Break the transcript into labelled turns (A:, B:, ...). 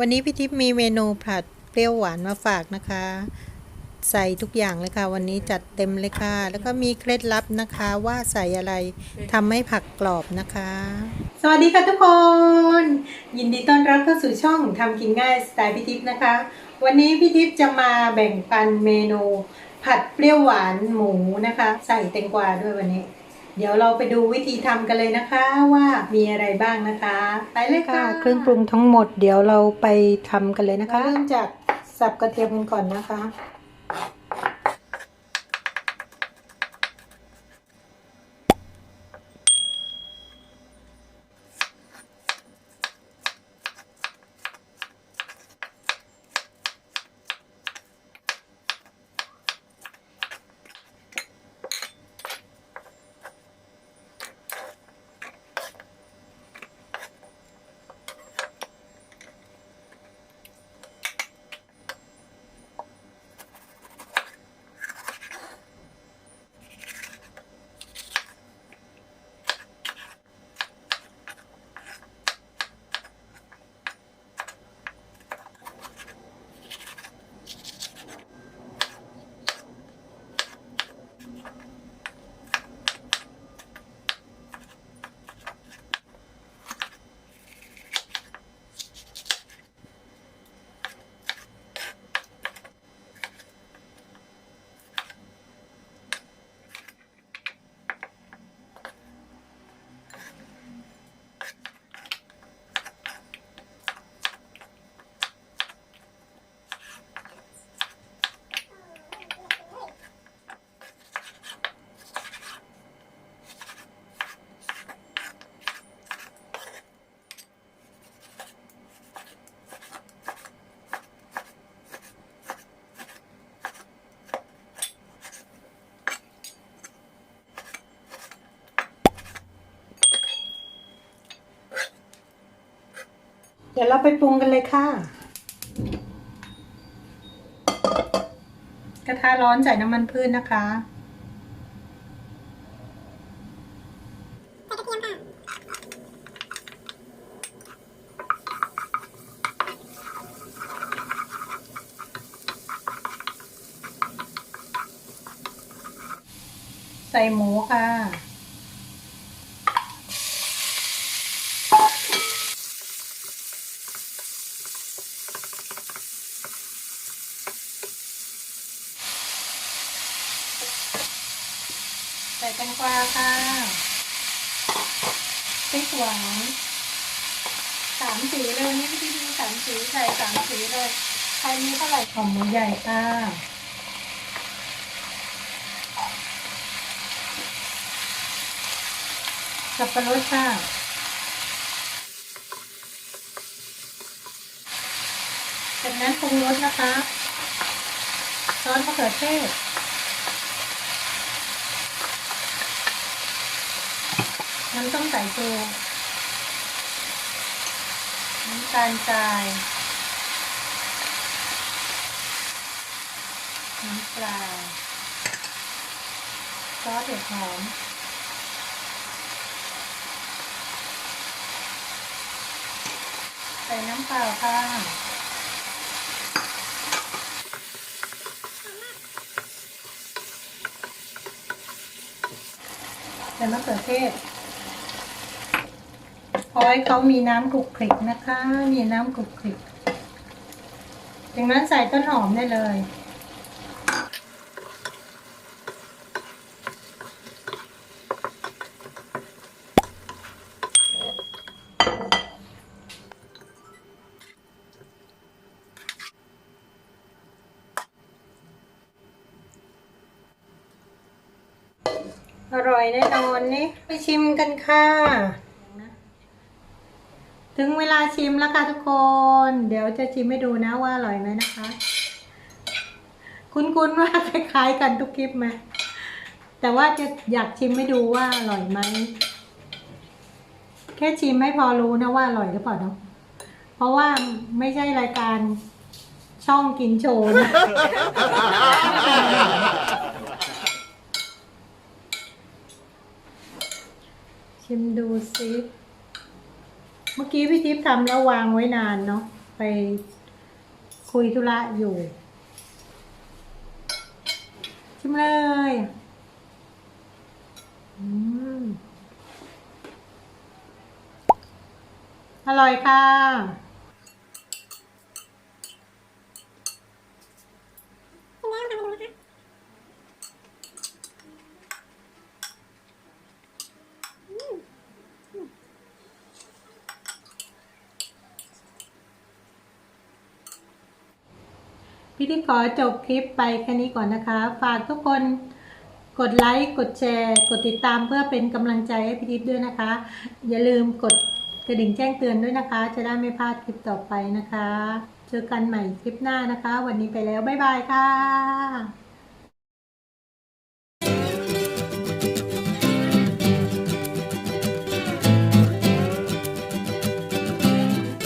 A: วันนี้พี่ทิพย์มีเมนูผัดเปรี้ยวหวานมาฝากนะคะ ใส่ทุกอย่างเลยค่ะ วันนี้จัดเต็มเลยค่ะ แล้วก็มีเคล็ดลับนะคะว่าใส่อะไรทำให้ผักกรอบนะคะ สวัสดีค่ะทุกคน ยินดีต้อนรับเข้าสู่ช่องทำกินง่ายสไตล์พี่ทิพย์นะคะ วันนี้พี่ทิพย์จะมาแบ่งปันเมนู ผัดเปรี้ยวหวานหมูนะคะ ใส่แตงกวาด้วยวันนี้ เดี๋ยวเราไปดูวิธีทำกันเลยนะคะว่ามีอะไรบ้างนะคะ ไปเลยค่ะ เครื่องปรุงทั้งหมด เดี๋ยวเราไปทำกันเลยนะคะ เริ่มจากสับกระเทียมกันก่อนนะคะ เดี๋ยวเราไปปรุงกันเลยค่ะ กระทะร้อนใส่น้ำมันพืชนะคะใส่หมูค่ะ ส่แตงกวาค่ะพริกหวานสามสีเลยนี่พี่ดูสามสีใส่สามสีเลยใครมีเท่าไหร่ของหมูใหญ่ค่ะสับปะรดค่ะจากนั้นปรุงรสนะคะ ซอสมะเขือเทศ น้ำส้มสายชูน้ำตาลทรายน้ำปลาซอสเห็ดหอมใส่น้ำเปล่าค่ะใส่มะเขือเทศ อให้เขามีน้ำกรุกคลิกนะคะมีน้ำกรุกคลิกจากนั้นใส่ต้นหอมได้เลย อร่อยแน่นอนนี่ไปชิมกันค่ะ ถึงเวลาชิมแล้วค่ะทุกคน เดี๋ยวจะชิมให้ดูนะว่าอร่อยไหมนะคะ คุ้นๆว่าคล้ายๆกันทุกคลิปไหมแต่ว่าจะอยากชิมให้ดูว่าอร่อยไหม แค่ชิมไม่พอรู้นะว่าอร่อยหรือเปล่าเนาะเพราะว่าไม่ใช่รายการช่องกินโชว์นะชิมดูซิ เมื่อกี้พี่ทิพย์ทำแล้ววางไว้นานเนาะไปคุยธุระอยู่ ชิมเลยอืมอร่อยค่ะ พี่ที่ขอจบคลิปไปแค่นี้ก่อนนะคะ ฝากทุกคนกดไลค์กดแชร์ กดติดตามเพื่อเป็นกำลังใจให้พี่ทิพย์ด้วยนะคะ อย่าลืมกดกระดิ่งแจ้งเตือนด้วยนะคะ จะได้ไม่พลาดคลิปต่อไปนะคะ เจอกันใหม่คลิปหน้านะคะ วันนี้ไปแล้ว บ๊ายบายค่ะ